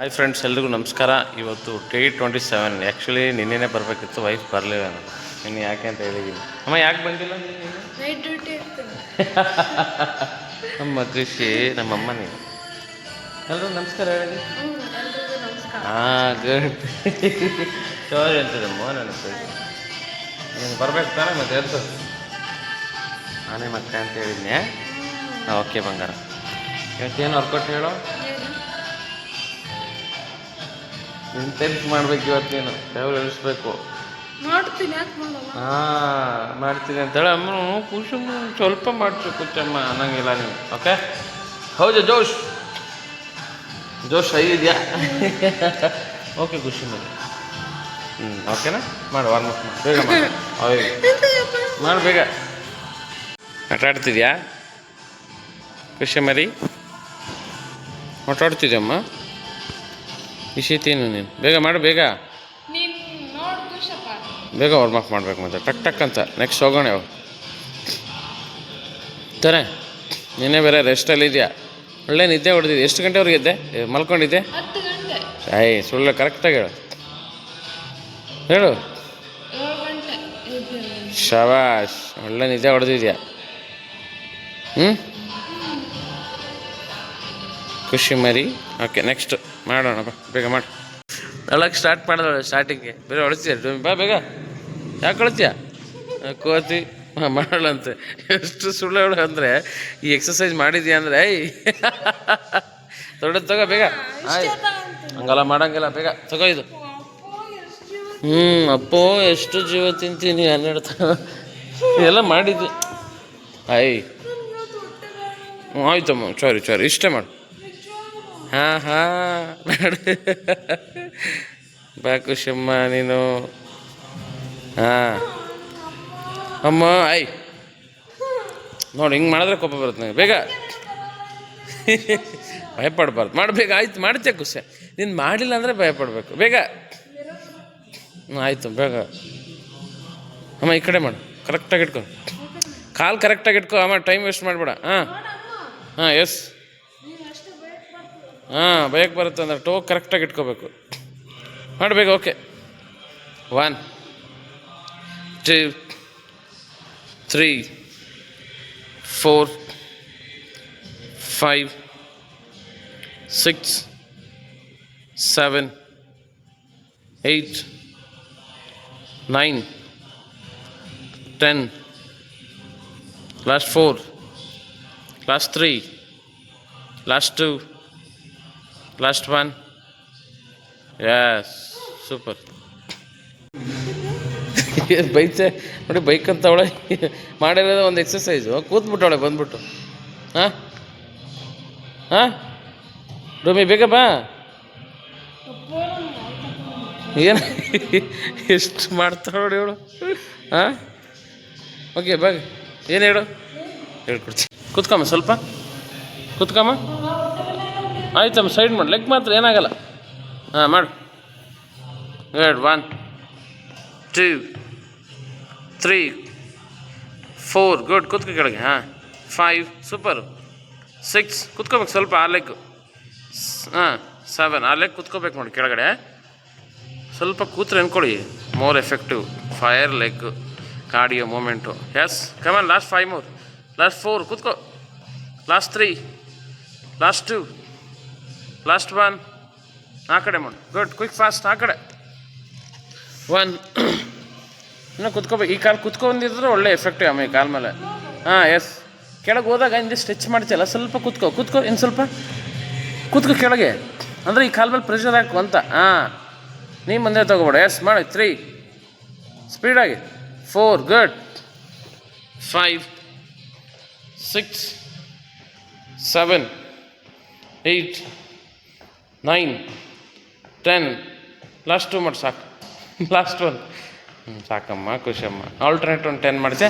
Hi friends ಎಲ್ರಿಗೂ ನಮಸ್ಕಾರ. ಇವತ್ತು ಟಿ ಟ್ವೆಂಟಿ ಸೆವೆನ್ ಆ್ಯಕ್ಚುಲಿ ನಿನ್ನೆ ಬರಬೇಕಿತ್ತು ವೈಫ್ ಬರಲಿಲ್ಲ ನಾನು ನಿನ್ನೆ ಯಾಕೆ ಅಂತ ಹೇಳಿದ್ದೀನಿ ಅಮ್ಮ ಯಾಕೆ ಬಂದಿಲ್ಲ? ನಮ್ಮ ಕೃಷಿ ನಮ್ಮಮ್ಮ ನೀನು? ಎಲ್ರಿಗೂ ನಮಸ್ಕಾರ ಹೇಳಿ. ಹಾಂ ಗುಡ್ ಸಾರಿ ಅಂತಿದೆ ಮೋಹನ್ ಅನಿಸ್ತದೆ ನೀನು ಬರ್ಬೇಕು ತಾನೆ ಮತ್ತೆ ಎದ್ದು ನಾನೇ ಮತ್ತೆ ಅಂತ ಹೇಳಿದ್ನಿ ಓಕೆ ಬಂಗಾರ. ಇವತ್ತೇನು ವರ್ಕೌಟ್ ಹೇಳು? ಟೆನ್ತ್ ಮಾಡ್ಬೇಕು ಇವತ್ತೇನು ಟ್ರಾವೆಲ್ ಇಳಿಸ್ಬೇಕು ಮಾಡ್ತೀನಿ ಯಾಕೆ ಮಾಡಲ್ಲ? ಹಾಂ ಮಾಡ್ತೀನಿ ಅಂತೇಳಿ ಅಮ್ಮ ಕುಸುಮ್ ಸ್ವಲ್ಪ ಮಾಡ್ಸು ಕುಚ್ಚಮ್ಮ ಅನ್ನಂಗಿಲ್ಲ ನೀವು ಓಕೆ ಹೌದು ಜೋಶ್. ಜೋಶ್ ಇದೆಯಾ? ಓಕೆ ಖುಷಿ ಮರಿ ಹ್ಞೂ ಓಕೆನಾ ಮಾಡು ವಾರ್ಮ್ ಅಪ್ ಮಾಡಿ. ಬೇಗ ಮಾಡಿ. ಹೌದು. ಮಾಡು ಬೇಗ. ಆಟ ಆಡ್ತಿದ್ಯಾ ಖುಷಿ ಮರಿ. ಆಟ ಆಡ್ತಿದ್ಯಮ್ಮ ಇಶೀತೇನು ನೀನು? ಬೇಗ ಮಾಡು ಬೇಗ. ಬೇಗ ವಾರ್ಮ್ ಅಪ್ ಮಾಡ್ಬೇಕು ಮತ್ತೆ. ಟಕ್ ಟಕ್ ಅಂತ. ನೆಕ್ಸ್ಟ್ ಹೋಗೋಣ ಯಾವ ತಾನೆ ನೀನೇ ಬೇರೆ ರೆಸ್ಟಲ್ಲಿ ಇದೆಯಾ? ಒಳ್ಳೆ ನಿದ್ದೆ ಹೊಡೆದಿದ್ದೆ ಎಷ್ಟು ಗಂಟೆವರೆಗೆ ಇದ್ದೆ ಮಲ್ಕೊಂಡಿದ್ದೆ? ಆಯ್ ಸುಳ್ಳು ಕರೆಕ್ಟಾಗಿ ಹೇಳು. ಹೇಳು. ಶಬಾಷ್ ಒಳ್ಳೆ ನಿದ್ದೆ ಹೊಡೆದಿದ್ಯಾ? ಹ್ಞೂ ಖುಷಿ ಮರಿ. ಓಕೆ ನೆಕ್ಸ್ಟ್ ಮಾಡೋಣ ಬೇಗ ಮಾಡಿ. ಅಳಕ್ಕೆ ಸ್ಟಾರ್ಟ್ ಮಾಡಿದಳು ಸ್ಟಾರ್ಟಿಂಗ್ಗೆ ಬೇರೆ ಹೊಳಿತೀಯ ಬಾ ಬೇಗ. ಯಾಕೆ ಹೊಳಿತೀಯ ಕೋತಿ ಹಾಂ ಮಾಡೋಳಂತೆ ಎಷ್ಟು ಸುಳ್ಳು ಹೇಳು ಅಂದರೆ ಈ ಎಕ್ಸಸೈಸ್ ಮಾಡಿದ್ಯಾ ಅಂದರೆ ದೊಡ್ಡದು ತಗೋ ಬೇಗ. ಆಯ್. ಹಂಗಲ್ಲ ಮಾಡಂಗಿಲ್ಲ ಬೇಗ. ತಗೋ ಇದು. ಹ್ಞೂ ಅಪ್ಪೋ ಎಷ್ಟು ಜೀವ ತಿಂತೀನಿ ಹನ್ನೆರಡು ಎಲ್ಲ ಮಾಡಿದ್ದು. ಆಯ್. ಹ್ಞೂ ಆಯ್ತಮ್ಮ ಸಾರಿ ಸಾರಿ ಇಷ್ಟೇ ಮಾಡು. ಹಾಂ ಹಾಂ ಬಾ ಖುಷಮ್ಮ ನೀನು. ಹಾಂ. ಅಮ್ಮ, ಐ. ನೋಡಿ, ಹಿಂಗೆ ಮಾಡಿದ್ರೆ ಕೋಪ ಬರುತ್ತೆ ನನಗೆ ಬೇಗ. ಭಯಪಡಬಾರ್ದು. ಮಾಡಬೇಕು ಆಯ್ತು ಮಾಡ್ತೀಯ ಖುಷಿ. ನೀನು ಮಾಡಿಲ್ಲ ಅಂದರೆ ಭಯಪಡಬೇಕು. ಬೇಗ. ಆಯಿತು, ಬೇಗ. ಅಮ್ಮ, ಈ ಕಡೆ ಮಾಡು. ಕರೆಕ್ಟಾಗಿ ಇಟ್ಕೊ. ಕಾಲು ಕರೆಕ್ಟಾಗಿ ಇಟ್ಕೊ. ಅಮ್ಮ ಟೈಮ್ ವೇಸ್ಟ್ ಮಾಡಬೇಡ. ಹಾಂ. ಹಾಂ ಎಸ್ ಹಾಂ ಬೈಕ್ ಬರುತ್ತೆ ಅಂದರೆ ಟೋ ಕರೆಕ್ಟಾಗಿ ಇಟ್ಕೋಬೇಕು ಮಾಡಬೇಕು okay one two three four five six seven eight nine ten last 4 last 3 last 2 last one yes super ಬೈಕ್ಸೆ ನೋಡಿ ಬೈಕ್ ಅಂತ ಅವಳೆ ಮಾಡಿರೋದು ಒಂದು ಎಕ್ಸಸೈಸು ಕೂತ್ಬಿಟ್ಟವಳೆ, ಬಂದ್ಬಿಟ್ಟು. ಹಾಂ? ಹಾಂ? ರೂಮಿ, ಬೇಗ ಬಾ. ಏನು? ಎಷ್ಟು ಮಾಡ್ತಾ ನೋಡಿ ಇವಳು? ಹಾಂ? ಓಕೆ, ಬಾ. ಏನು ಹೇಳು? ಹೇಳ್ಕೊಡ್ತೀನಿ. ಕೂತ್ಕಮ್ಮ ಸ್ವಲ್ಪ. ಕೂತ್ಕಮ್ಮ? ಆಯ್ತಮ್ಮ ಸೈಡ್ ಮಾಡಿ. ಲೆಗ್ ಮಾತ್ರ ಏನಾಗಲ್ಲ. ಹಾಂ, ಮಾಡು. ಎರಡು one two three four good ಕುತ್ಕೊ ಕೆಳಗೆ. ಹಾಂ ಫೈವ್ ಸೂಪರ್ ಸಿಕ್ಸ್ ಕುತ್ಕೋಬೇಕು ಸ್ವಲ್ಪ ಆ ಲೆಗ್ ಹಾಂ ಸೆವೆನ್ ಆ ಲೆಗ್ ಕುತ್ಕೋಬೇಕು ನೋಡಿ ಕೆಳಗಡೆ. ಸ್ವಲ್ಪ ಕೂತ್ರೆ ಅಂದ್ಕೊಳ್ಳಿ more effective fire leg cardio movement yes come on last five more last four ಕುತ್ಕೋ. Last three last two last one ಆ ಕಡೆ ಮಾಡು. ಗುಡ್ ಕ್ವಿಕ್ ಫಾಸ್ಟ್ ಆ ಕಡೆ. ಒನ್ ಇನ್ನು ಕುತ್ಕೋಬೇಕು ಈ ಕಾಲು ಕುತ್ಕೊಂಡಿದ್ರೆ ಒಳ್ಳೆ ಎಫೆಕ್ಟಿವ್ ಅಮ್ಮ ಈ ಕಾಲ ಮೇಲೆ? ಹಾಂ ಎಸ್ ಕೆಳಗೆ ಹೋದಾಗ ಹಿಂದೆ ಸ್ಟ್ರೆಚ್ ಮಾಡ್ತೀಯಲ್ಲ, ಸ್ವಲ್ಪ ಕುತ್ಕೋ. ಕುತ್ಕೋ, ಇನ್ನು ಸ್ವಲ್ಪ? ಕುತ್ಕೋ ಕೆಳಗೆ. ಅಂದರೆ ಈ ಕಾಲ ಮೇಲೆ ಪ್ರೆಷರ್ ಹಾಕು ಅಂತ. ಹಾಂ. ನೀ ಮುಂದೆ ತಗೋಬೇಡ. ಎಸ್ ಮಾಡಿ. ತ್ರೀ ಸ್ಪೀಡಾಗಿ four good five six seven eight nine ten last two ಮಾಡಿ, ಸಾಕು. ಲಾಸ್ಟ್ ಒನ್ ಹ್ಞೂ ಸಾಕಮ್ಮ, ಖುಷಿಯಮ್ಮ. ಆಲ್ಟರ್ನೇಟ್ ಒಂದು ಟೆನ್ ಮಾಡಿದೆ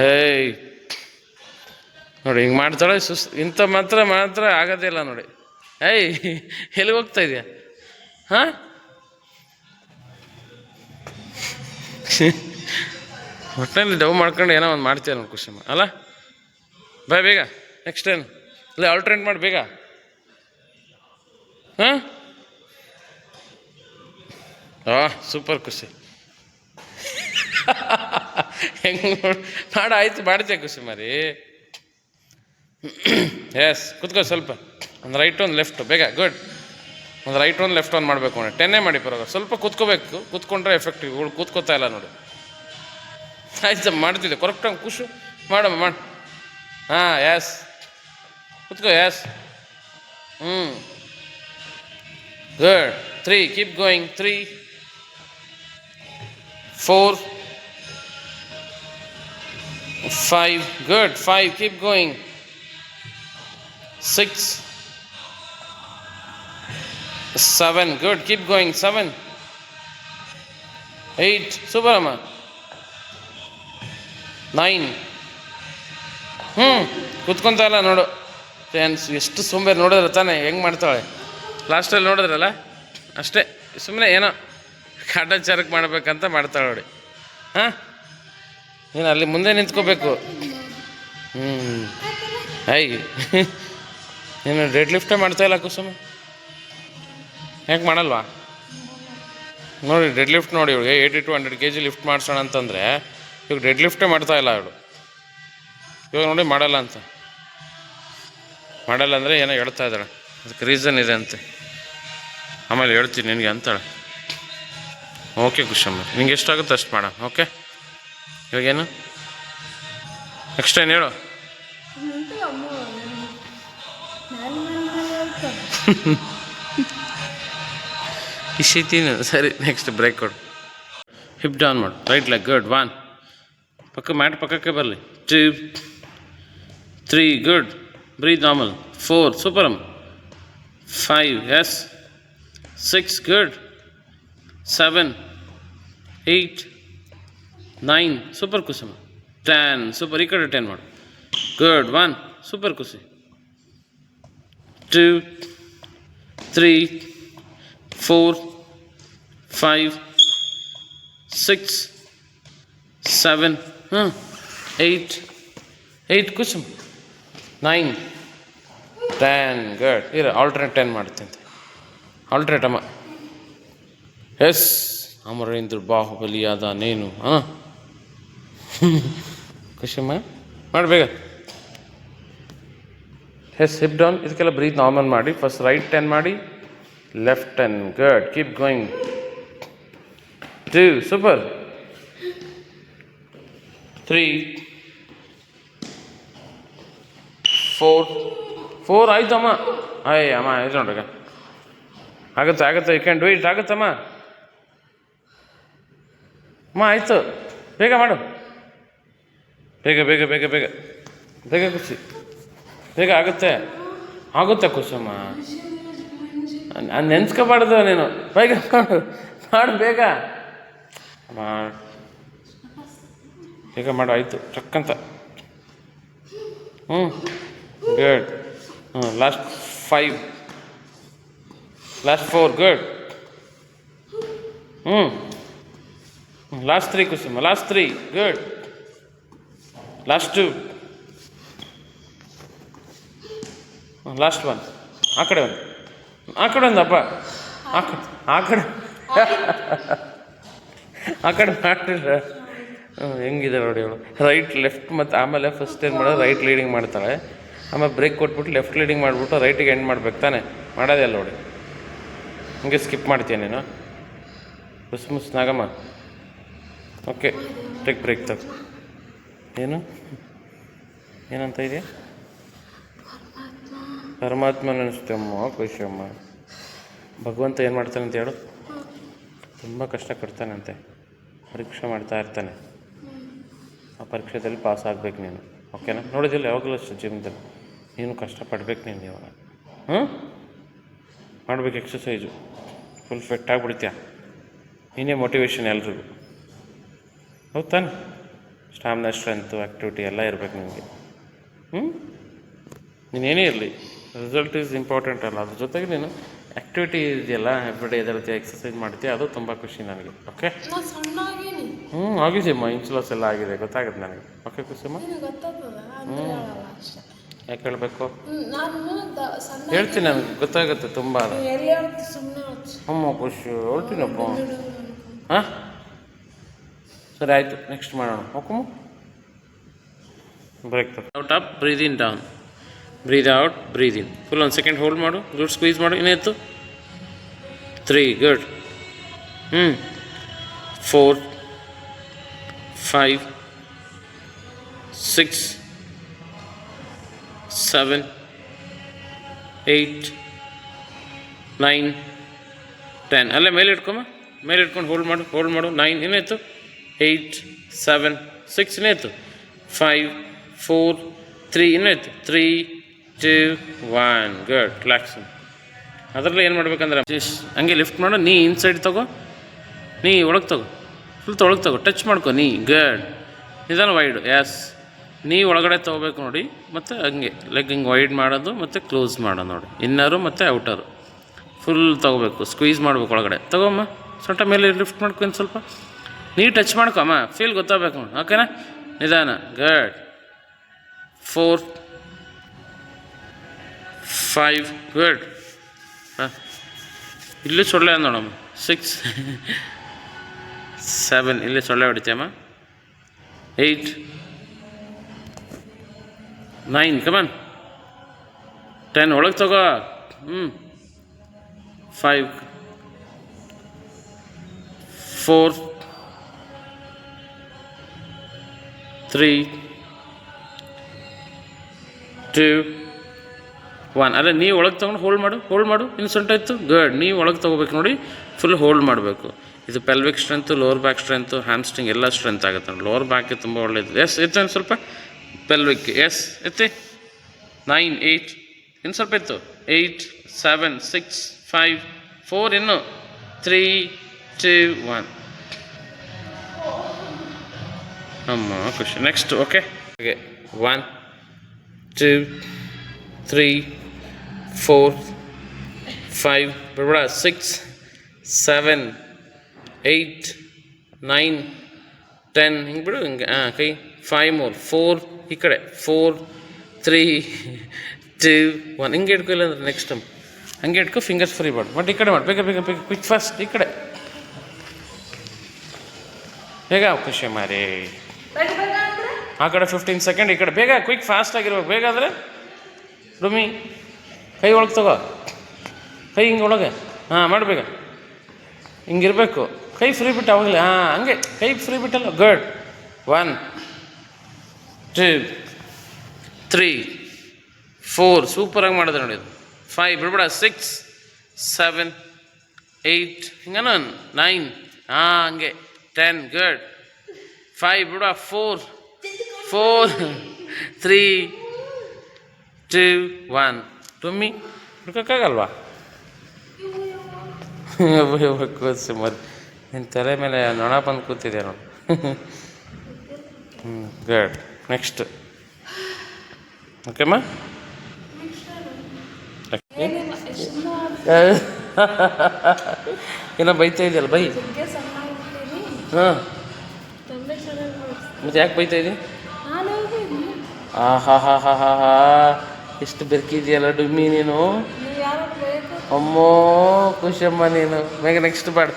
ಏಯ್. ನೋಡಿ, ಹಿಂಗೆ ಮಾಡ್ತಾಳೆ, ಸುಸ್, ಇಂಥ ಮಾತ್ರ ಮಾತ್ರ ಇಲ್ಲ ನೋಡಿ. ಏಯ್, ಎಲ್ಲಿಗೆ ಹೋಗ್ತಾ ಇದೆಯಾ? ಹಾಂ? ಒಟ್ಟಿನಲ್ಲಿ ಡವ್ ಮಾಡ್ಕೊಂಡು ಏನೋ ಒಂದು ಮಾಡ್ತೀಯ ನೋಡಿ ಖುಷಿಯಮ್ಮ, ಅಲ್ಲ? ಬಾಯ್ ಬೇಗ. ನೆಕ್ಸ್ಟ್ ಏನು ಇಲ್ಲ ಆಲ್ಟ್ರೇಟ್ ಮಾಡಿ, ಬೇಗ. ಹಾಂ? ಆ ಸೂಪರ್ ಖುಷಿ. ಹೆಂಗೆ ಮಾಡ, ಆಯ್ತು ಮಾಡಿದೆ ಖುಷಿ ಮರಿ. ಎಸ್ ಕುತ್ಕೋ ಸ್ವಲ್ಪ. ಒಂದು ರೈಟ್ ಒಂದು ಲೆಫ್ಟ್ ಬೇಗ ಗುಡ್ ಒಂದು ರೈಟ್ ಒಂದು ಲೆಫ್ಟ್ ಒಂದು ಮಾಡಬೇಕು ನೋಡಿ. ಟೆನ್ನೇ ಮಾಡಿ ಪರವಾಗಿಲ್ಲ. ಸ್ವಲ್ಪ ಕೂತ್ಕೋಬೇಕು. ಕೂತ್ಕೊಂಡ್ರೆ ಎಫೆಕ್ಟಿವ್ ಇವಳು ಕೂತ್ಕೋತಾ ಇಲ್ಲ ನೋಡಿ. ಆಯ್ತು ಮಾಡ್ತಿದ್ದೆ. ಕರೆಕ್ಟಾಗಿ ಖುಷಿ. ಮಾಡಮ್ಮ ಮಾಡಿ. ಹಾಂ ಎಸ್ ಕೂತ್ಕೋ ಎಸ್ ಹ್ಞೂ good three keep going three four five good five keep going six seven good keep going seven eight ಸೂಪರಮ್ಮ nine ಹ್ಞೂ ಕುತ್ಕೊಂತ ಇಲ್ಲ ನೋಡು. ಫ್ಯಾನ್ಸ್ ಎಷ್ಟು ಸೋಂಬೇರಿ ನೋಡಿದ್ರೆ ತಾನೆ ಹೆಂಗೆ ಮಾಡ್ತಾಳೆ. ಲಾಸ್ಟಲ್ಲಿ ನೋಡಿದ್ರಲ್ಲ? ಅಷ್ಟೇ. ಸುಮ್ಮನೆ ಏನೋ ಕಾಟಾಚಾರಕ್ಕೆ ಮಾಡಬೇಕಂತ ಮಾಡ್ತಾಳೆ ನೋಡಿ. ಹಾಂ? ಏನು ಅಲ್ಲಿ ಮುಂದೆ ನಿಂತ್ಕೋಬೇಕು. ಹ್ಞೂ ಐ ಏನು ಡೆಡ್ ಲಿಫ್ಟೇ ಮಾಡ್ತಾ ಇಲ್ಲ ಕುಸುಮ? ಯಾಕೆ ಮಾಡಲ್ವಾ? ನೋಡಿ ಡೆಡ್ ಲಿಫ್ಟ್ ನೋಡಿ ಇವಳಿಗೆ. Eighty to hundred K G lift ಮಾಡಿಸೋಣ ಅಂತಂದರೆ ಇವಾಗ ಡೆಡ್ ಲಿಫ್ಟೇ ಮಾಡ್ತಾ ಇಲ್ಲ ಅವಳು ಇವಾಗ ನೋಡಿ ಮಾಡಲ್ಲ ಅಂತ. ಮಾಡಲ್ಲ ಅಂದರೆ ಏನೋ ಹೇಳ್ತಾ ಇದ್ದಾಳೆ. ಅದಕ್ಕೆ ರೀಸನ್ ಇದೆ ಅಂತೆ. ಆಮೇಲೆ ಹೇಳ್ತೀನಿ ನಿನಗೆ ಅಂತಾಳೆ ಓಕೆ ಖುಷಮ್ಮ ನಿಂಗೆ ಎಷ್ಟಾಗುತ್ತೆ ಅಷ್ಟು ಮಾಡ ಓಕೆ ಇವಾಗೇನು? ನೆಕ್ಸ್ಟ್ ಏನು ಹೇಳು? ಇಶಿತೀನಿ ಸರಿ ನೆಕ್ಸ್ಟ್ ಬ್ರೇಕ್ ಕೊಡು. ಹಿಪ್ ಡೌನ್ ಮಾಡು ರೈಟ್ ಲೆಗ್ ಗುಡ್ ಒನ್ ಪಕ್ಕ ಮ್ಯಾಟ್ ಪಕ್ಕಕ್ಕೆ ಬರಲಿ. Two three good breathe normal four super five yes six good seven eight nine super Kusuma ten super ಈ ಕಡೆ ಮಾಡು good one super Khushi two three four five six seven ಹಾಂ eight eight Kusum nine ten good ಇರ alternate ten ಮಾಡ್ತೀನಿ alternate ಅಮ್ಮ yes Amarendra ಬಾಹುಬಲಿಯಾದ ನೇನು ಹಾಂ ಖುಷಿಮ್ಮ ಮಾಡಬೇಗ ಎಸ್ ಹಿಪ್ ಡೌನ್ ಇದಕ್ಕೆಲ್ಲ ಬ್ರೀತ್ ನಾರ್ಮಲ್ ಮಾಡಿ ಫಸ್ಟ್ ರೈಟ್ ಟೆನ್ ಮಾಡಿ left ten good keep going two super three four four ಆಯ್ತು ಅಮ್ಮ ಅಯ್ಯ ಅಮ್ಮ ಆಯ್ತು ನೋಡ್ರಿ ಆಗುತ್ತೆ ಆಗುತ್ತೆ ಯು ಕ್ಯಾನ್ ಡೂ ಇಟ್ ಆಗುತ್ತಮ್ಮ. ಅಮ್ಮ, ಆಯಿತು. ಬೇಗ ಮಾಡು. ಬೇಗ ಬೇಗ ಬೇಗ ಬೇಗ. ಬೇಗ ಖುಷಿ ಬೇಗ ಆಗುತ್ತೆ. ಆಗುತ್ತೆ ಖುಷಮ್ಮ ನಾನು ನೆನ್ಸ್ಕೋಬಾರ್ದು ನೀನು. ಬೇಗ ಮಾಡು. ಮಾಡು ಬೇಗ. ಮಾಡು ಬೇಗ ಮಾಡು, ಆಯಿತು. ಚಕ್ಕಂತ. ಹ್ಞೂ ಗುಡ್ ಹ್ಞೂ last five last four good ಹ್ಞೂ last three Kusuma last three good last two last one ಆ ಕಡೆ ಒಂದು ಆ ಕಡೆ ಒಂದು ಆಕಡೆ ಆ ಕಡೆ ಆ ಕಡೆ. ಆ ಕಡೆ ಹೆಂಗಿದೆ ನೋಡಿ ಅವಳು ರೈಟ್ ಲೆಫ್ಟ್ ಮತ್ತು ಆಮೇಲೆ ಫಸ್ಟ್ ಏನು ಮಾಡೋದು ರೈಟ್ ಲೀಡಿಂಗ್ ಮಾಡ್ತಾಳೆ. ಆಮೇಲೆ ಬ್ರೇಕ್ ಕೊಟ್ಬಿಟ್ಟು ಲೆಫ್ಟ್ ಲೀಡಿಂಗ್ ಮಾಡಿಬಿಟ್ಟು ರೈಟಿಗೆ ಎಂಡ್ ಮಾಡ್ಬೇಕು ತಾನೆ. ಮಾಡೋದೇ ಅಲ್ಲ ನೋಡಿ. ಹಂಗೆ ಸ್ಕಿಪ್ ಮಾಡ್ತೀಯ ನೀನು? ಮುಸ್ ಮುಸ್, ನಾಗಮ್ಮ. ಓಕೆ ಟೇಕ್ ಬ್ರೇಕ್ ತಗೋ. ಏನು? ಏನಂತ ಇದೆಯಾ? ಪರಮಾತ್ಮ ನೆನೆಸ್ತೇಮ್ಮ ಖುಷಿಯಮ್ಮ ಭಗವಂತ ಏನು ಮಾಡ್ತಾನೆ ಅಂತ ಹೇಳು. ತುಂಬ ಕಷ್ಟ ಕೊಡ್ತಾನಂತೆ ಪರೀಕ್ಷೆ ಮಾಡ್ತಾ ಇರ್ತಾನೆ. ಆ ಪರೀಕ್ಷೆದಲ್ಲಿ ಪಾಸ್ ಆಗ್ಬೇಕು ನೀನು. ಓಕೆನಾ ನೋಡಿದಿಲ್ಲ ಯಾವಾಗಲೂ ಅಷ್ಟು ಜೀವನದಲ್ಲಿ. ನೀನು ಕಷ್ಟಪಡ್ಬೇಕು ನೀನು ಇವಾಗ. ಹ್ಞೂ ಮಾಡ್ಬೇಕು ಎಕ್ಸಸೈಸು ಫುಲ್ ಫಿಟ್ ಆಗಿಬಿಡ್ತೀಯ. ನೀನೇ ಮೋಟಿವೇಶನ್ ಎಲ್ರಿಗೂ. ಹೌದು ತಾನೆ? ಸ್ಟಾಮಿನಾ ಸ್ಟ್ರೆಂತು ಆ್ಯಕ್ಟಿವಿಟಿ ಎಲ್ಲ ಇರಬೇಕು ನಿಮಗೆ. ಹ್ಞೂ ನೀನೇನೇ ಇರಲಿ. ರಿಸಲ್ಟ್ ಈಸ್ ಇಂಪಾರ್ಟೆಂಟ್ ಅಲ್ಲ. ಅದ್ರ ಜೊತೆಗೆ ನೀನು ಆ್ಯಕ್ಟಿವಿಟಿ ಇದೆಯಲ್ಲ ಎವ್ರಿಡೇ ಇದೇ ರೀತಿ ಎಕ್ಸಸೈಸ್ ಮಾಡ್ತೀಯ ಅದು ತುಂಬ ಖುಷಿ ನನಗೆ. ಓಕೆ ಹ್ಞೂ ಹ್ಞೂ ಆಗಿದೆಯಮ್ಮ ಇನ್ಸುಲಸ್ ಎಲ್ಲ ಆಗಿದೆ. ಗೊತ್ತಾಗುತ್ತೆ ನನಗೆ. ಓಕೆ ಖುಷಿಯಮ್ಮ ನಿನಗೆ ಯಾಕೆ ಹೇಳಬೇಕು? ಹೇಳ್ತೀನಿ ನನಗೆ ಗೊತ್ತಾಗುತ್ತೆ ತುಂಬ. ಅಮ್ಮ ಖುಷಿ. ಹೇಳ್ತೀನಪ್ಪ ಹಾಂ? ಸರಿ ಆಯಿತು. ನೆಕ್ಸ್ಟ್ ಮಾಡೋಣ. Okay break out up breathe in down breathe out breathe in full ಒಂದು ಸೆಕೆಂಡ್ ಹೋಲ್ಡ್ ಮಾಡು. ಗುಡ್ ಸ್ಕ್ವೀಸ್ ಮಾಡು. ಇನ್ನೇತು ತ್ರೀ ಗುಡ್ ಹ್ಞೂ four five six seven eight nine ten ಅಲ್ಲೇ ಮೇಲೆ ಇಟ್ಕೊಮ್ಮ. ಮೇಲೆ ಇಟ್ಕೊಂಡು ಹೋಲ್ಡ್ ಮಾಡು ಹೋಲ್ಡ್ ಮಾಡು. ನೈನ್ ಏನಾಯಿತು ಏಯ್ಟ್ ಸೆವೆನ್ ಸಿಕ್ಸ್ ಏನಾಯಿತು ಫೈವ್ ಫೋರ್ ತ್ರೀ ಏನಾಯಿತು three two one good relax ಅದರಲ್ಲಿ ಏನು ಮಾಡ್ಬೇಕಂದ್ರೆ ಜಸ್ಟ್ ಹಂಗೆ ಲಿಫ್ಟ್ ಮಾಡು. ನೀ ಇನ್ಸೈಡ್ ತಗೋ. ನೀ ಒಳಗೆ ತಗೋ. ಫುಲ್ ತೊಳಗೆ ತಗೋ. ಟಚ್ ಮಾಡ್ಕೊ. ನೀ. ಗಡ್ ನಿಧಾನ ವೈಡ್ ಎಸ್ ನೀ ಒಳಗಡೆ ತೊಗೋಬೇಕು ನೋಡಿ, ಮತ್ತು ಹಂಗೆ ಲೆಗ್ ಹಿಂಗೆ ವೈಡ್ ಮಾಡೋದು ಮತ್ತು ಕ್ಲೋಸ್ ಮಾಡೋದು ನೋಡಿ. ಇನ್ನರು ಮತ್ತು ಔಟರು. ಫುಲ್ ತೊಗೋಬೇಕು, ಸ್ಕ್ವೀಸ್ ಮಾಡಬೇಕು ಒಳಗಡೆ. ತಗೋಮ್ಮ ಸೊಂಟ ಮೇಲೆ ಲಿಫ್ಟ್ ಮಾಡ್ಕೊಂಡು ಸ್ವಲ್ಪ. ನೀ ಟಚ್ ಮಾಡ್ಕೊಮ್ಮ ಫೀಲ್ ಗೊತ್ತಾಗಬೇಕು ನೋಡಿ, ಓಕೆನಾ? ನಿಧಾನ ಗಡ್ ಫೋರ್ ಫೈವ್ ಗಡ್ ಹಾಂ. ಇಲ್ಲಿ ಸೊಳ್ಳೆ ನೋಡಮ್ಮ. ಸಿಕ್ಸ್ ಸೆವೆನ್ ಇಲ್ಲಿ ಸೊಳ್ಳೆ ಹೊಡಿತೀಯಮ್ಮ. Eight nine come on ten ಒಳಗೆ ತಗೋ. ಹ್ಞೂ five four three two one ಅಲ್ಲ ನೀವು ಒಳಗೆ ತೊಗೊಂಡು ಹೋಲ್ಡ್ ಮಾಡು. ಹೋಲ್ಡ್ ಮಾಡು. ಇನ್ಸೆಂಟ್ ಸೊಂಟ ಇತ್ತು ಗಡ್ ನೀವು ಒಳಗೆ ತೊಗೋಬೇಕು ನೋಡಿ. ಫುಲ್ ಹೋಲ್ಡ್ ಮಾಡಬೇಕು. ಇದು pelvic strength lower back strength hamstring ಎಲ್ಲ ಸ್ಟ್ರೆಂತ್ ಆಗುತ್ತೆ ನೋಡಿ. ಲೋವರ್ ಬ್ಯಾಕ್ಗೆ ತುಂಬ ಒಳ್ಳೆಯದು ಎಸ್ ಇತ್ತು ಸ್ವಲ್ಪ. ಪೆಲ್ವಿಕ್ ಎಸ್ ಎತ್ತಿ ನೈನ್ ಏಯ್ಟ್ ಇನ್ನು ಸ್ವಲ್ಪ ಇತ್ತು eight seven six five four ಇನ್ನು ತ್ರೀ ಟೂ ಒನ್ ಅಮ್ಮ Khushi next okay okay one two three four five ಬಿಡ್ಬೇಡ six seven eight nine ten ಹಿಂಗೆ ಬಿಡು ಹಿಂಗೆ ಹಾಂ ಕೈ ಫೈವ್ ಮೋರ್ ಫೋರ್ ಈ ಕಡೆ ಫೋರ್ ತ್ರೀ ಟೂ ಒನ್ ಹಿಂಗೆ ಇಟ್ಕೊ ಇಲ್ಲಾಂದ್ರೆ ನೆಕ್ಸ್ಟ್ ಟೈಮ್ ಹಂಗೆ ಇಟ್ಕೊ ಫಿಂಗರ್ಸ್ ಫ್ರೀ ಮಾಡಿ. ಬಟ್ ಈ ಕಡೆ ಮಾಡಿ. ಬೇಗ ಬೇಗ ಬೇಗ ಕ್ವಿಕ್ ಫಾಸ್ಟ್ ಈ ಕಡೆ. ಬೇಗ ಖುಷಿ ಮಾರಿ. ಅಂದ್ರೆ ಆ ಕಡೆ ಫಿಫ್ಟೀನ್ ಸೆಕೆಂಡ್ ಈ ಕಡೆ. ಬೇಗ ಕ್ವಿಕ್ ಫಾಸ್ಟ್ ಆಗಿರ್ಬೇಕು. ಬೇಗ ಆದರೆ ರುಮಿ, ಕೈ ಒಳಗೆ ತಗೋ. ಕೈ ಹಿಂಗೆ ಒಳಗೆ. ಹಾಂ ಮಾಡಬೇಕ ಹಿಂಗಿರಬೇಕು. ಕೈ ಫ್ರೀ ಬಿಟ್ಟು ಅವಾಗಲೇ ಹಾಂ, ಹಂಗೆ. ಕೈ free ಬಿಟ್ಟಲ್ಲ. Good one two three four ಸೂಪರಾಗಿ ಮಾಡಿದೆ ನೋಡಿ ಫೈವ್ ಬಿಡ್ಬೇಡ. ಸಿಕ್ಸ್ ಸೆವೆನ್ ಏಯ್ಟ್ ಹಿಂಗನ ನೈನ್? ಹಾಂ, ಹಂಗೆ. ಟೆನ್ ಗುಡ್ ಫೈವ್ ಬಿಡ four four three two one ಟುಮ್ಮಿ ಹುಡ್ಕೋಕ್ಕಾಗಲ್ವಾ? ಕೋಸು ಮರಿ ನಿನ್ನ ತಲೆ ಮೇಲೆ ನೊಣ ಬಂದು ಕೂತಿದೆ ನೋಡಿ. ಹ್ಞೂ ಗುಡ್ ನೆಕ್ಸ್ಟ್ ಓಕೆಮ್ಮ ಏನೋ ಬೈತಾ ಇದೆಯಲ್ಲ, ಬೈ. ಹಾಂ. ಮತ್ತೆ ಯಾಕೆ ಬೈತಾ ಇದೆ ಆ, ಹಾ ಹಾ ಹಾ ಹಾ ಹಾ. ಎಷ್ಟು ಬೆರ್ಕಿದೆಯಲ್ಲ ಡುಮ್ಮಿ ನೀನು. ಅಮ್ಮೋ, ಖುಷಿಯಮ್ಮ ನೀನು. ಬೇಗ ನೆಕ್ಸ್ಟ್ ಮಾಡು.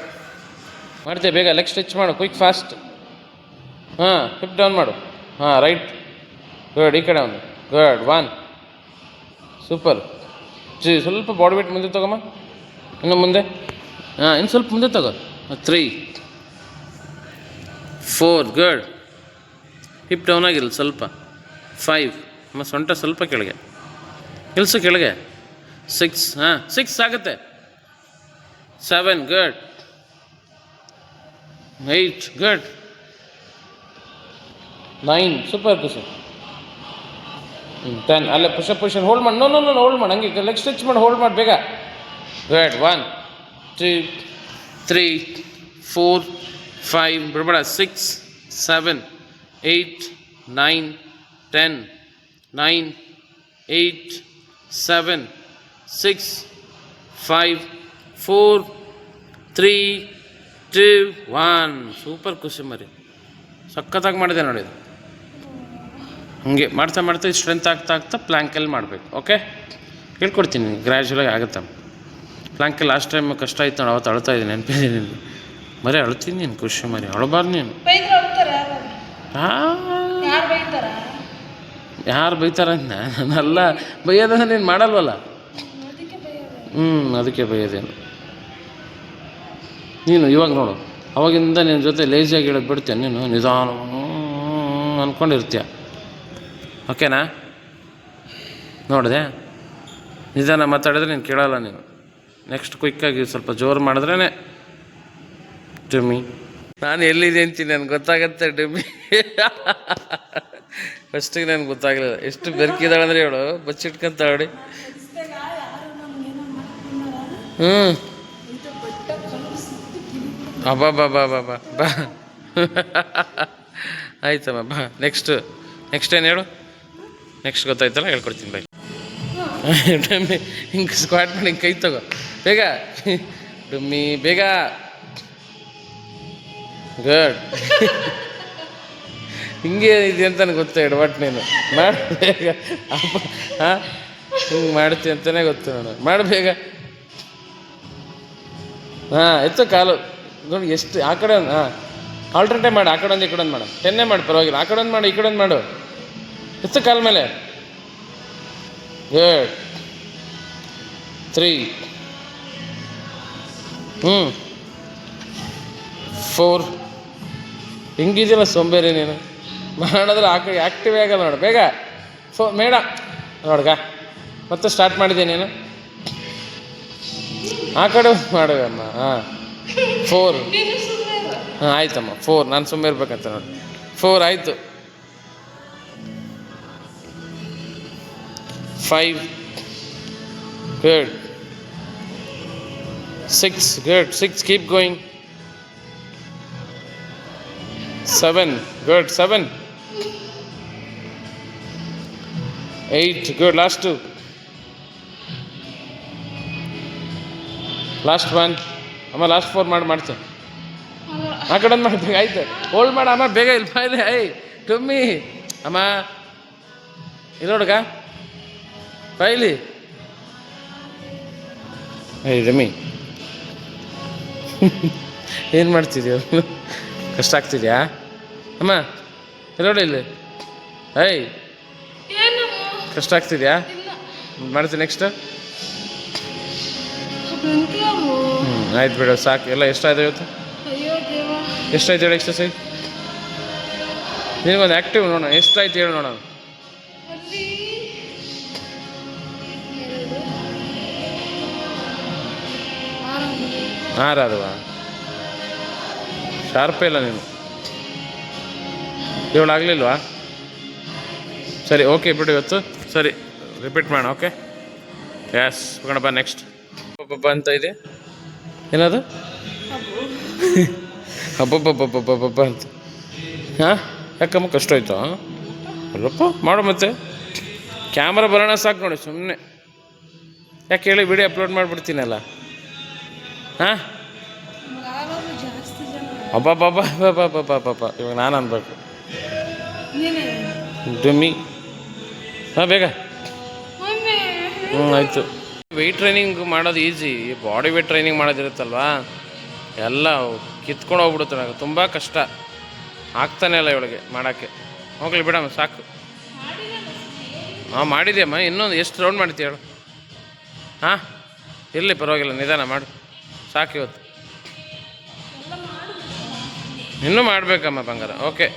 ಮಾಡ್ತೇವೆ ಬೇಗ? ಲೆಗ್ ಸ್ಟ್ರೆಚ್ ಮಾಡು ಕ್ವಿಕ್ ಫಾಸ್ಟ್ ಹಾಂ ಹಿಪ್ ಡೌನ್ ಮಾಡು. ಹಾಂ ರೈಟ್ ಗುಡ್ ಈ ಕಡೆ ಒಂದು. ಗುಡ್ ಒನ್ ಸೂಪರ್ ಜಿ ಸ್ವಲ್ಪ ಬಾಡಿ ವೇಟ್ ಮುಂದೆ ತಗೊಮ್ಮ ಇನ್ನು ಮುಂದೆ. ಹಾಂ, ಇನ್ನು ಸ್ವಲ್ಪ ಮುಂದೆ ತಗೋ. Three four good hip down ಆಗಿಲ್ಲ ಸ್ವಲ್ಪ. ಫೈವ್ ನಮ್ಮ ಸೊಂಟ ಸ್ವಲ್ಪ ಕೆಳಗೆ. ಕೆಲಸ ಕೆಳಗೆ. ಸಿಕ್ಸ್ ಹಾಂ ಸಿಕ್ಸ್ ಆಗುತ್ತೆ. Seven good eight good nine super ಕುಸು ten ಅಲ್ಲೇ ಪುಷಪ್ ಪೊಸಿಷನ್ ಹೋಲ್ಡ್ ಮಾಡಿ. ನೋ ನೋ ನೋ ಹೋಲ್ಡ್ ಮಾಡಿ. ಹಂಗೆ ಲೆಗ್ ಸ್ಟ್ರೆಚ್ ಮಾಡಿ. ಹೋಲ್ಡ್ ಮಾಡಿ. ಬೇಗ. Good one two three four five ಬಿಡಬೇಡ. Six seven eight nine ten nine eight seven six five four three two one super Khushi ಮರಿ ಸಖತ್ತಾಗಿ ಮಾಡಿದೆ ನೋಡಿ ಇದು. ಹಂಗೆ ಮಾಡ್ತಾ ಮಾಡ್ತಾ ಸ್ಟ್ರೆಂತ್ ಆಗ್ತಾ ಆಗ್ತಾ ಪ್ಲ್ಯಾಂಕಲ್ಲಿ ಮಾಡಬೇಕು ಓಕೆ ಹೇಳ್ಕೊಡ್ತೀನಿ ಗ್ರ್ಯಾಜುವಲಾಗಿ ಆಗುತ್ತೆ. ಪ್ಲ್ಯಾಂಕಲ್ಲಿ ಲಾಸ್ಟ್ ಟೈಮ್ ಕಷ್ಟ ಆಯ್ತು ನಾನು ಅವತ್ತು ಅಳ್ತಾ ಇದ್ದೀನಿ ನೆನಪಿದ್ದೀನಿ ನಿನಗೆ? ಮರಿ ಅಳ್ತೀನಿ ನೀನು ಖುಷಿ ಮರಿ ಅಳಬಾರ್ದು ನೀನು. ಯಾರು ಬೈತಾರೆ? ನಾನಲ್ಲ ಬೈಯೋದಂದ್ರೆ ನೀನು ಮಾಡಲ್ವಲ್ಲ? ಹ್ಞೂ ಅದಕ್ಕೆ ಬೈಯೋದೇನು ನೀನು ಇವಾಗ ನೋಡು ಅವಾಗಿಂದ ನಿನ್ನ ಜೊತೆ ಲೇಜಿಯಾಗಿ ಹೇಳೋದು ಬಿಡ್ತೀಯ ನೀನು ನಿಧಾನ ಅಂದ್ಕೊಂಡಿರ್ತೀಯ ಓಕೆನಾ? ನೋಡಿದೆ. ನಿಧಾನ ಮಾತಾಡಿದ್ರೆ ನೀನು ಕೇಳಲ್ಲ ನೀನು. ನೆಕ್ಸ್ಟ್ ಕ್ವಿಕ್ಕಾಗಿ ಸ್ವಲ್ಪ ಜೋರು ಮಾಡಿದ್ರೇ ಡುಮ್ಮಿ. ನಾನು ಎಲ್ಲಿದೆ ಅಂತೀನಿ ನನಗೆ ಗೊತ್ತಾಗತ್ತೆ ಡುಮ್ಮಿ. ಫಸ್ಟಿಗೆ ನನಗೆ ಗೊತ್ತಾಗಲಿಲ್ಲ. ಎಷ್ಟು ಬೆರ್ಕಿದಾಳೆ ಅಂದರೆ ಹೇಳು. ಬಚ್ಚಿಟ್ಕೊಂತ ನೋಡಿ. ಹ್ಞೂ ಅಬ್ಬಾ ಬಾ ಬಾ ಬಾ ಬಾ ಬಾ ಆಯ್ತಮ್ಮ, ಬಾ. ನೆಕ್ಸ್ಟು ನೆಕ್ಸ್ಟ್ ಏನು ಹೇಳು? ನೆಕ್ಸ್ಟ್ ಗೊತ್ತಾಯ್ತಲ್ಲ? ಹೇಳ್ಕೊಡ್ತೀನಿ ಬೈ ಡಮ್ಮಿ ಹಿಂಗೆ ಸ್ಕ್ವಾಟ್ ಮಾಡಿ ಹಿಂಗೆ ಕೈ ತಗೋ. ಬೇಗ. ಡಮ್ಮಿ, ಬೇಗ. ಗುಡ್ ಹಿಂಗೆ ಇದೆ ಅಂತ ಗೊತ್ತು ಎಡವಟ್ಟು ನೀನು. ಮಾಡು ಬೇಗ. ಹಾಂ? ಹಿಂಗೆ ಮಾಡ್ತೀನಿ ಅಂತಲೇ ಗೊತ್ತು ನಾನು ಮಾಡು ಬೇಗ. ಹಾಂ, ಎತ್ತು ಕಾಲು. ನೋಡಿ, ಎಷ್ಟು, ಆ ಕಡೆ ಹಾಂ. ಆಲ್ಟರ್ನೇಟ್ ಮಾಡು, ಆ ಕಡೆ ಒಂದು, ಈ ಕಡೆ ಒಂದು ಮಾಡು. ಟೆನ್ನೇ ಮಾಡು, ಪರವಾಗಿಲ್ಲ. ಆ ಕಡೆ ಒಂದು ಮಾಡು, ಈ ಕಡೆ ಒಂದು ಮಾಡು. ಎತ್ತು ಕಾಲ ಮೇಲೆ? Eight three. ಹ್ಞೂ ಫೋರ್. ಹಿಂಗಿದೆಯಲ್ಲ ಸೋಂಬೇರಿ ನೀನು? ಮಾಡಿದ್ರೆ ಆಕ ಆ್ಯಕ್ಟಿವ್ ಆಗಲ್ಲ ನೋಡು. ಬೇಗ. ಫೋ ಮೇಡ. ನೋಡ್ಗ. ಮತ್ತೆ ಸ್ಟಾರ್ಟ್ ಮಾಡಿದೆ ನೀನು? ಆ ಕಡೆ ಮಾಡುವಮ್ಮ. ಹಾಂ. ಫೋರ್. ಹಾಂ ಆಯ್ತಮ್ಮ. ಫೋರ್. ನಾನು ಸುಮ್ಮನೆ ಇರ್ಬೇಕಂತ ನೋಡಿ. ಫೋರ್ ಆಯಿತು. Five good six good six keep going seven good seven eight good last last one ಅಮ್ಮ ಲಾಸ್ಟ್ ಫೋರ್ ಮಾಡಿ, ಮಾಡ್ತೆ. ಆ ಕಡೆ ಮಾಡ್ಬೇಕು ಆಯ್ತು. ಹೋಲ್ಡ್ ಮಾಡ, ಅಮ್ಮ, ಬೇಗ ಇಲ್ಲ ಬಾಯ್ಲೆ ಐ ಟುಮ್ಮಿ. ಅಮ್ಮ, ಇಲ್ಲಿ ಬಾಯ್ಲಿ ಏಯ್ ರಮ್ಮಿ ಏನು ಮಾಡ್ತಿದ್ಯೋ? ಕಷ್ಟ ಆಗ್ತಿದ್ಯಾ? ಅಮ್ಮ ಇಲ್ಲಿ ನೋಡಿ ಇಲ್ಲಿ. ಐ ಏನು? ಕಷ್ಟ ಆಗ್ತಿದ್ಯಾ? ಮಾಡ್ತೀನಿ ನೆಕ್ಸ್ಟ್ ಹ್ಞೂ ಆಯ್ತು ಬಿಡು ಸಾಕು. ಎಲ್ಲ ಎಷ್ಟಾಯ್ತು ಇವತ್ತು? ಅಯ್ಯೋ ದೇವ. ಎಷ್ಟಾಯ್ತು ಹೇಳಿ ಎಕ್ಸಸೈಸ್ ನಿನಗೊಂದು ಆ್ಯಕ್ಟಿವ್ ನೋಡೋಣ ಎಷ್ಟಾಯ್ತು ಹೇಳಿ ನೋಡೋಣ ಆರು ರಾಧವ ಶಾರ್ಪೇ ಇಲ್ಲ ನೀನು. ಇವಳು ಆಗಲಿಲ್ವಾ? ಸರಿ ಓಕೆ ಬಿಡು ಇವತ್ತು. ಸರಿ ರಿಪೀಟ್ ಮಾಡೋಣ ಓಕೆ ಎಸ್ ಕಣಪ್ಪ ನೆಕ್ಸ್ಟ್ ಹಬ್ಬಬ್ಬ ಅಂತ ಇದೆ. ಏನದು? ಹಬ್ಬಬ್ಬಬ್ಬಬ್ಬಬ್ಬ ಅಂತ ಹಾಂ ಯಾಕಮ್ಮ ಕಷ್ಟ ಆಯ್ತಾ ಅಲ್ಲಪ್ಪ ಮಾಡು ಮತ್ತೆ ಕ್ಯಾಮ್ರಾ ಬರೋಣ ಸಾಕು ನೋಡಿ ಸುಮ್ಮನೆ ಯಾಕೆ ಹೇಳಿ ವಿಡಿಯೋ ಅಪ್ಲೋಡ್ ಮಾಡಿಬಿಡ್ತೀನಲ್ಲ ಹಾಂ? ಅಬ್ಬಬ್ಬಬ್ಬಬ್ಬಬ್ಬಬ್ಬಬ್ಬ ಇವಾಗ ನಾನು ಅನ್ಬೇಕು. ಡುಮ್ಮಿ. ಹಾಂ, ಬೇಗ. ಹ್ಞೂ ಆಯಿತು. ವೆಯ್ಟ್ ಟ್ರೈನಿಂಗ್ ಮಾಡೋದು ಈಸಿ ಬಾಡಿ ವೆಯ್ಟ್ ಟ್ರೈನಿಂಗ್ ಮಾಡೋದಿರುತ್ತಲ್ವಾ? ಎಲ್ಲ ಕಿತ್ಕೊಂಡು ಹೋಗ್ಬಿಡುತ್ತೆ ನನಗೆ ತುಂಬ ಕಷ್ಟ. ಆಗ್ತಾನೆ ಇಲ್ಲ ಇವಳಿಗೆ ಮಾಡೋಕ್ಕೆ. ಹೋಗ್ಲಿ ಬಿಡಮ್ಮ, ಸಾಕು. ಹಾಂ, ಮಾಡಿದ್ಯಮ್ಮ. ಇನ್ನೊಂದು, ಎಷ್ಟು ರೌಂಡ್ ಮಾಡ್ತೀಯ ಹೇಳು? ಹಾಂ? ಇರಲಿ, ಪರವಾಗಿಲ್ಲ. ನಿಧಾನ ಮಾಡು. ಸಾಕು ಇವತ್ತು. ಇನ್ನೂ ಮಾಡಬೇಕಮ್ಮ ಬಂಗಾರ. ಓಕೆ